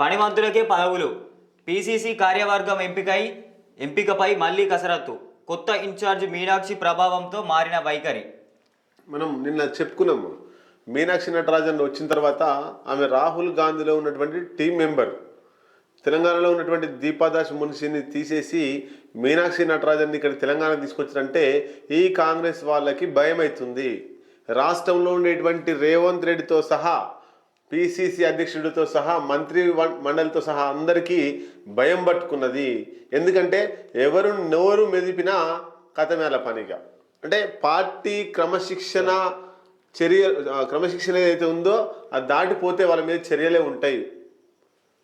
పనిమంతులకే పదవులు. పీసీసీ కార్యవర్గం ఎంపికై ఎంపికపై మళ్ళీ కసరత్తు. కొత్త ఇన్ఛార్జ్ మీనాక్షి ప్రభావంతో మారిన వైఖరి. మనం నిన్న చెప్పుకున్నాము. మీనాక్షి నటరాజన్ వచ్చిన తర్వాత ఆమె రాహుల్ గాంధీలో ఉన్నటువంటి టీం మెంబర్ తెలంగాణలో ఉన్నటువంటి దీపాదాస్ మున్షిని తీసేసి మీనాక్షి నటరాజన్ ఇక్కడ తెలంగాణ తీసుకొచ్చారంటే ఈ కాంగ్రెస్ వాళ్ళకి భయం అవుతుంది రాష్ట్రంలో ఉండేటువంటి రేవంత్ రెడ్డితో సహా పిసిసి అధ్యక్షుడితో సహా మంత్రి మండలితో సహా అందరికీ భయం పట్టుకున్నది. ఎందుకంటే ఎవరు నోరు మెదిపినా కథమేల పనిగా. అంటే పార్టీ క్రమశిక్షణ చర్య క్రమశిక్షణ ఏదైతే ఉందో అది దాటిపోతే వాళ్ళ మీద చర్యలే ఉంటాయి.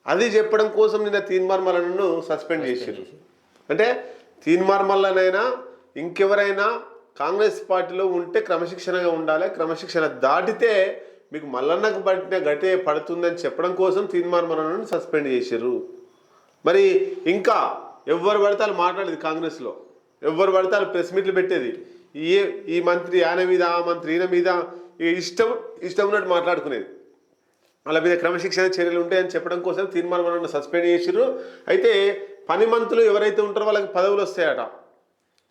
అది చెప్పడం కోసం నిన్న తీన్మార్మలను సస్పెండ్ చేశారు అంటే తీన్మార్మల్లనైనా ఇంకెవరైనా కాంగ్రెస్ పార్టీలో ఉంటే క్రమశిక్షణగా ఉండాలి క్రమశిక్షణ దాటితే మీకు మల్లన్నకు పట్టిన గటే పడుతుందని చెప్పడం కోసం తీన్మార్మలను సస్పెండ్ చేశారు మరి ఇంకా ఎవరు పడితే వాళ్ళు మాట్లాడేది కాంగ్రెస్లో. ఎవరు పడితే ప్రెస్ మీట్లు పెట్టేది. ఈ ఈ మంత్రి ఆయన మీద ఆ మంత్రి ఈయన మీద ఇష్టం ఇష్టం ఉన్నట్టు మాట్లాడుకునేది. వాళ్ళ మీద క్రమశిక్షణ చర్యలు ఉంటాయని చెప్పడం కోసం తీర్మానం సస్పెండ్ చేసిర్రు. అయితే పని మంతులు ఎవరైతే ఉంటారో వాళ్ళకి పదవులు వస్తాయట.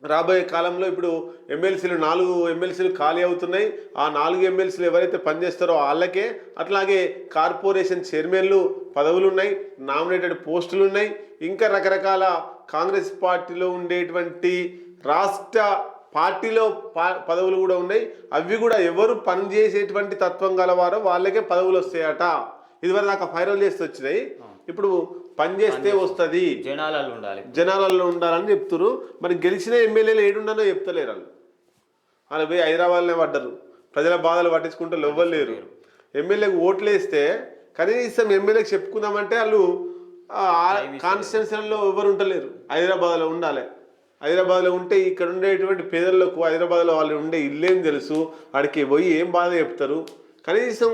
రాబోయే కాలంలో ఇప్పుడు ఎమ్మెల్సీలు నాలుగు ఎమ్మెల్సీలు ఖాళీ అవుతున్నాయి. ఆ నాలుగు ఎమ్మెల్సీలు ఎవరైతే పనిచేస్తారో వాళ్ళకే అట్లాగే కార్పొరేషన్ చైర్మన్లు పదవులు ఉన్నాయి నామినేటెడ్ పోస్టులు ఉన్నాయి ఇంకా రకరకాల కాంగ్రెస్ పార్టీలో ఉండేటువంటి రాష్ట్ర పార్టీలో పా- పదవులు కూడా ఉన్నాయి. అవి కూడా ఎవరు పనిచేసేటువంటి తత్వం గలవారో వాళ్ళకే పదవులు వస్తాయట. ఇదివరకు దాకా ఫైరల్ చేస్తే వచ్చినాయి ఇప్పుడు పని చేస్తే వస్తుంది. జనాలలో ఉండాలి. జనాలలో ఉండాలని చెప్తున్నారు మరి గెలిచిన ఎమ్మెల్యేలు ఏడుండనో చెప్తలేరు వాళ్ళు. వాళ్ళు పోయి హైదరాబాద్లోనే పడ్డరు. ప్రజల బాధలు పట్టించుకుంటూ ఎవ్వరు లేరు ఎమ్మెల్యేకి ఓట్లు వేస్తే కనీసం ఎమ్మెల్యేకి చెప్పుకుందామంటే వాళ్ళు కాన్స్టిట్యూన్సీలో ఎవరు ఉండలేరు. హైదరాబాద్లో ఉండాలి. హైదరాబాద్లో ఉంటే ఇక్కడ ఉండేటువంటి పేదలకు హైదరాబాద్లో వాళ్ళు ఉండే ఇల్లేం తెలుసు. వాడికి పోయి ఏం బాధ చెప్తారు? కనీసం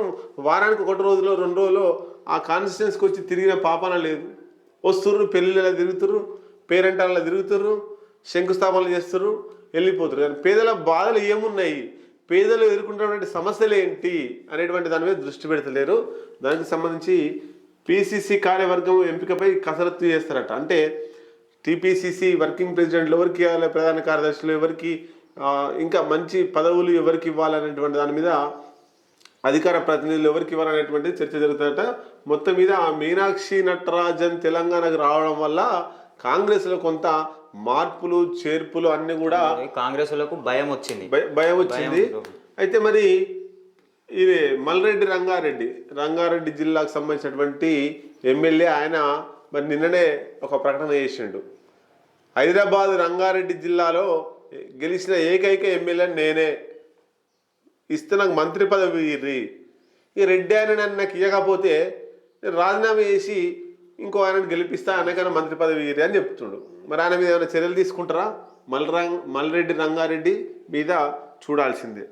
వారానికి ఒకటి రోజులో రెండు రోజులు ఆ కాన్స్టిట్యున్సీకి వచ్చి తిరిగిన పాపన లేదు. వస్తుర్రు పెళ్ళిళ్ళ తిరుగుతుర్రు పేరెంటాల తిరుగుతుర్రు శంకుస్థాపనలు చేస్తుర్రు వెళ్ళిపోతున్నారు కానీ పేదల బాధలు ఏమున్నాయి? పేదలు ఎదుర్కొంటున్నటువంటి సమస్యలు ఏంటి అనేటువంటి దాని మీద దృష్టి పెడతలేరు. దానికి సంబంధించి పీసీసీ కార్యవర్గం ఎంపికపై కసరత్తు చేస్తారట. అంటే టీపీసీసీ వర్కింగ్ ప్రెసిడెంట్లు ఎవరికి ఇవ్వాలి ప్రధాన కార్యదర్శులు ఎవరికి ఇంకా మంచి పదవులు ఎవరికి ఇవ్వాలనేటువంటి దాని మీద అధికార ప్రతినిధులు ఎవరికి ఇవ్వాలనేటువంటి చర్చ జరుగుతుందట. మొత్తం మీద ఆ మీనాక్షి నటరాజన్ తెలంగాణకు రావడం వల్ల కాంగ్రెస్లో కొంత మార్పులు చేర్పులు అన్ని కూడా కాంగ్రెస్లకు భయం వచ్చింది. భయ- భయం వచ్చింది. అయితే మరి ఇది మల్రెడ్డి రంగారెడ్డి రంగారెడ్డి జిల్లాకు సంబంధించినటువంటి ఎమ్మెల్యే ఆయన మరి నిన్ననే ఒక ప్రకటన చేసిండు. హైదరాబాద్ రంగారెడ్డి జిల్లాలో గెలిచిన ఏకైక ఎమ్మెల్యే నేనే. ఇస్తే నాకు మంత్రి పదవి ఇర్రి. ఈ రెడ్డి ఆయన నన్ను నాకు ఇవ్వకపోతే రాజీనామా చేసి ఇంకో ఆయనను గెలిపిస్తా ఆయనకైనా మంత్రి పదవి ఇర్రి అని చెప్తుండు. మరి ఆయన మీద ఏమైనా చర్యలు తీసుకుంటారా? మల్రంగ్ మల్రెడ్డి రంగారెడ్డి మీద చూడాల్సిందే.